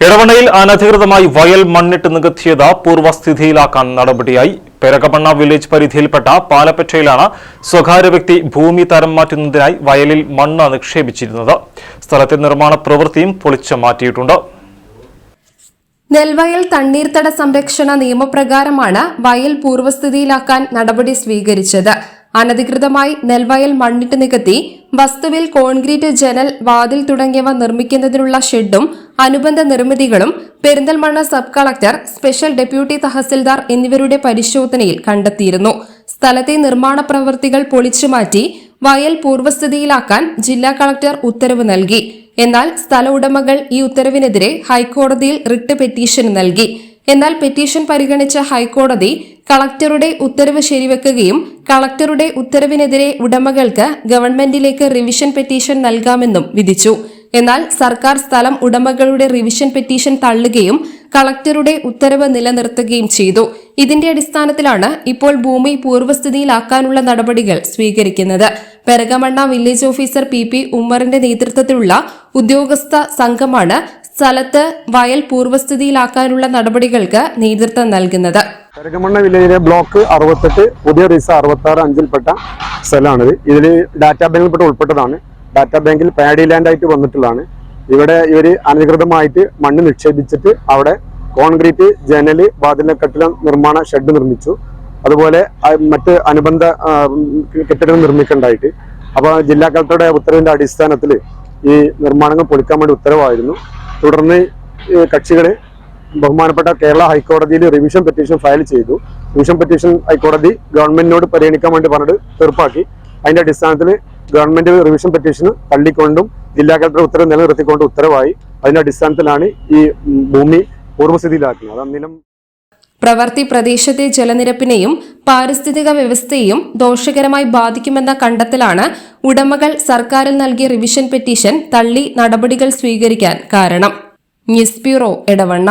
ഇടവണ്ണയിൽ അനധികൃതമായി വയൽ മണ്ണിട്ട് നികത്തിയത് പൂർവസ്ഥിതിയിലാക്കാൻ നടപടിയായി. പെരകമണ്ണ വില്ലേജ് പരിധിയിൽപ്പെട്ട പാലപ്പറ്റയിലാണ് സ്വകാര്യ വ്യക്തി ഭൂമി തരം മാറ്റുന്നതിനായി വയലിൽ മണ്ണ് നിക്ഷേപിച്ചിരുന്നത്. സ്ഥലത്തെ നിർമ്മാണ പ്രവൃത്തിയും പൊളിച്ചു മാറ്റിയിട്ടുണ്ട്. നെൽവയൽ തണ്ണീർത്തട സംരക്ഷണ നിയമപ്രകാരമാണ് വയൽ പൂർവസ്ഥിതിയിലാക്കാൻ നടപടി സ്വീകരിച്ചത്. അനധികൃതമായി നെൽവയൽ മണ്ണിട്ട് നികത്തി വസ്തുവിൽ കോൺക്രീറ്റ് ജനൽ വാതിൽ തുടങ്ങിയവ നിർമ്മിക്കുന്നതിനുള്ള ഷെഡും അനുബന്ധ നിർമ്മിതികളും Perinthalmanna sub collector special deputy tahsildar എന്നിവരുടെ പരിശോധനയിൽ കണ്ടെത്തിയിരുന്നു. സ്ഥലത്തെ നിർമ്മാണ പ്രവൃത്തികൾ പൊളിച്ചുമാറ്റി വയൽ പൂർവസ്ഥിതിയിലാക്കാൻ ജില്ലാ കളക്ടർ ഉത്തരവ് നൽകി. എന്നാൽ സ്ഥല ഉടമകൾ ഈ ഉത്തരവിനെതിരെ ഹൈക്കോടതിയിൽ റിട്ട് പെറ്റീഷൻ നൽകി. എന്നാൽ പെറ്റീഷൻ പരിഗണിച്ച ഹൈക്കോടതി കളക്ടറുടെ ഉത്തരവ് ശരിവെക്കുകയും കളക്ടറുടെ ഉത്തരവിനെതിരെ ഉടമകൾക്ക് ഗവൺമെന്റിലേക്ക് റിവിഷൻ പെറ്റീഷൻ നൽകാമെന്നും വിധിച്ചു. എന്നാൽ സർക്കാർ സ്ഥലം ഉടമകളുടെ റിവിഷൻ പെറ്റീഷൻ തള്ളുകയും കളക്ടറുടെ ഉത്തരവ് നിലനിർത്തുകയും ചെയ്തു. ഇതിന്റെ അടിസ്ഥാനത്തിലാണ് ഇപ്പോൾ ഭൂമി പൂർവസ്ഥിതിയിലാക്കാനുള്ള നടപടികൾ സ്വീകരിക്കുന്നത്. Perakamanna village officer P P ഉമ്മറിന്റെ നേതൃത്വത്തിലുള്ള ഉദ്യോഗസ്ഥ സംഘമാണ് സ്ഥലത്ത് വയൽ പൂർവസ്ഥിതിയിലാക്കാനുള്ള നടപടികൾക്ക് നേതൃത്വം നൽകുന്നത്. പെരകമണ്ണ വില്ലേജിലെ ബ്ലോക്ക് അറുപത്തെട്ട് പുതിയ റീസ അറുപത്തി ആറ് അഞ്ചിൽപ്പെട്ട സ്ഥലമാണിത്. ഇതിൽ ഡാറ്റാ ബാങ്കിൽപ്പെട്ട് ഉൾപ്പെട്ടതാണ്. ഡാറ്റാ ബാങ്കിൽ പാഡി ലാൻഡ് ആയിട്ട് വന്നിട്ടുള്ളതാണ്. ഇവിടെ ഇവർ അനധികൃതമായിട്ട് മണ്ണ് നിക്ഷേപിച്ചിട്ട് അവിടെ കോൺക്രീറ്റ് ജനൽ വാതില കെട്ടിട നിർമ്മാണ ഷെഡ് നിർമ്മിച്ചു. അതുപോലെ മറ്റ് അനുബന്ധ കെട്ടിടം കെട്ടിടങ്ങൾ നിർമ്മിക്കണ്ടായിട്ട്. അപ്പോൾ ജില്ലാ കളക്ടറുടെ ഉത്തരവിന്റെ അടിസ്ഥാനത്തിൽ ഈ നിർമ്മാണങ്ങൾ പൊളിക്കാൻ വേണ്ടി ഉത്തരവായിരുന്നു. തുടർന്ന് കക്ഷികൾ ബഹുമാനപ്പെട്ട കേരള ഹൈക്കോടതിയിൽ റിവിഷൻ പെറ്റീഷൻ ഫയൽ ചെയ്തു. റിവിഷൻ പെറ്റീഷൻ ഹൈക്കോടതി ഗവൺമെന്റിനോട് പരിഗണിക്കാൻ വേണ്ടി പറഞ്ഞിട്ട് തീർപ്പാക്കി. അതിന്റെ അടിസ്ഥാനത്തിൽ ഗവൺമെന്റ് റിവിഷൻ പെറ്റീഷൻ തള്ളിക്കൊണ്ടും ജില്ലാ കളക്ടർ ഉത്തരവ് നിലനിർത്തിക്കൊണ്ട് ഉത്തരവായി. അതിന്റെ അടിസ്ഥാനത്തിലാണ് ഈ ഭൂമി പൂർവസ്ഥിതിയിലാക്കുന്നത് അത് നിലം പ്രവൃത്തി പ്രദേശത്തെ ജലനിരപ്പിനെയും പാരിസ്ഥിതിക വ്യവസ്ഥയെയും ദോഷകരമായി ബാധിക്കുമെന്ന കണ്ടെത്തലാണ് ഉടമകൾ സർക്കാരിൽ നൽകിയ റിവിഷൻ പെറ്റീഷൻ തള്ളി നടപടികൾ സ്വീകരിക്കാൻ കാരണം. News bureau Edavanna.